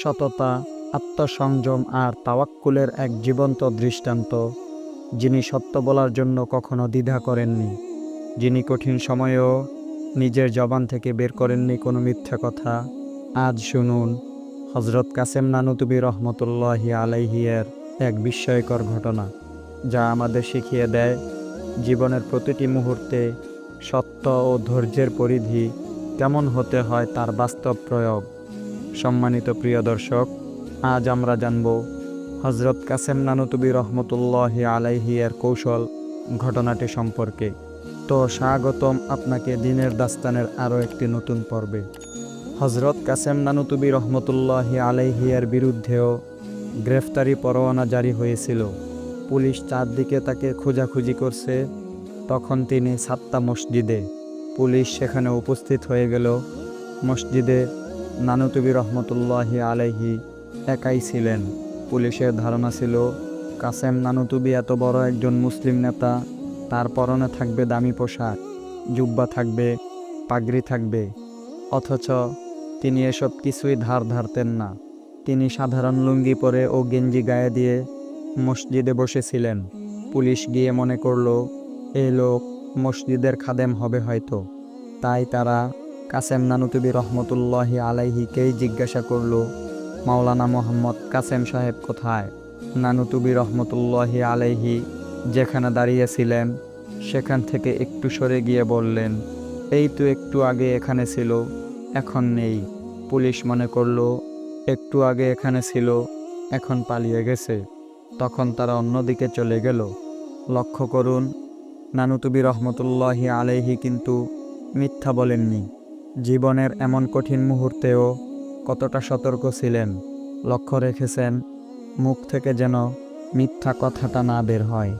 সততা, আত্মসংযম আর তাওয়াক্কুলের এক জীবন্ত দৃষ্টান্ত, যিনি সত্য বলার জন্য কখনো দ্বিধা করেননি, যিনি কঠিন সময়েও নিজের জবান থেকে বের করেননি কোনো মিথ্যা কথা। আজ শুনুন হজরত কাসেম নানুতুবি রহমতুল্লাহি আলাইহিয়ের এক বিস্ময়কর ঘটনা, যা আমাদের শিখিয়ে দেয় জীবনের প্রতিটি মুহূর্তে সত্য ও ধৈর্যের পরিধি কেমন হতে হয় তার বাস্তব প্রয়োগ। সম্মানিত প্রিয় দর্শক, আজ আমরা জানব হজরত কাসেম নানুতুবি রহমতুল্লাহ আলাইহি এর কৌশল ঘটনাটি সম্পর্কে। তো স্বাগতম আপনাকে দিনের দাস্তানের আরও একটি নতুন পর্বে। হজরত কাসেম নানুতুবি রহমতুল্লাহ আলাইহি এর বিরুদ্ধেও গ্রেফতারি পরোয়ানা জারি হয়েছিল। পুলিশ চারদিকে তাকে খোঁজাখুঁজি করছে। তখন তিনি সাত্তা মসজিদে, পুলিশ সেখানে উপস্থিত হয়ে গেল। মসজিদে নানুতুবি রহমতুল্লাহি আলাইহি একাই ছিলেন। পুলিশের ধারণা ছিল, কাসেম নানুতুবি এত বড় একজন মুসলিম নেতা, তার পরনে থাকবে দামি পোশাক, জুব্বা থাকবে, পাগড়ি থাকবে। অথচ তিনি এসব কিছুই ধার ধারতেন না। তিনি সাধারণ লুঙ্গি পরে ও গেঞ্জি গায়ে দিয়ে মসজিদে বসেছিলেন। পুলিশ গিয়ে মনে করল এই লোক মসজিদের খাদেম হবে হয়তো। তাই তারা কাসেম নানুতুবি রহমতুল্লাহি আলাইহিকেই জিজ্ঞাসা করল, মাওলানা মোহাম্মদ কাসেম সাহেব কোথায়? নানুতুবি রহমতুল্লাহি আলাইহি যেখানে দাঁড়িয়েছিলেন, সেখান থেকে একটু সরে গিয়ে বললেন, এই তো একটু আগে এখানে ছিল, এখন নেই। পুলিশ মনে করল, একটু আগে এখানে ছিল, এখন পালিয়ে গেছে। তখন তারা অন্যদিকে চলে গেল। লক্ষ্য করুন, নানুতুবি রহমতুল্লাহি আলাইহি কিন্তু মিথ্যা বলেননি। জীবনের এমন কঠিন মুহূর্তেও কতটা সতর্ক ছিলেন, লক্ষ্য রেখেছেন, মুখ থেকে যেন মিথ্যা কথাটা না বের হয়।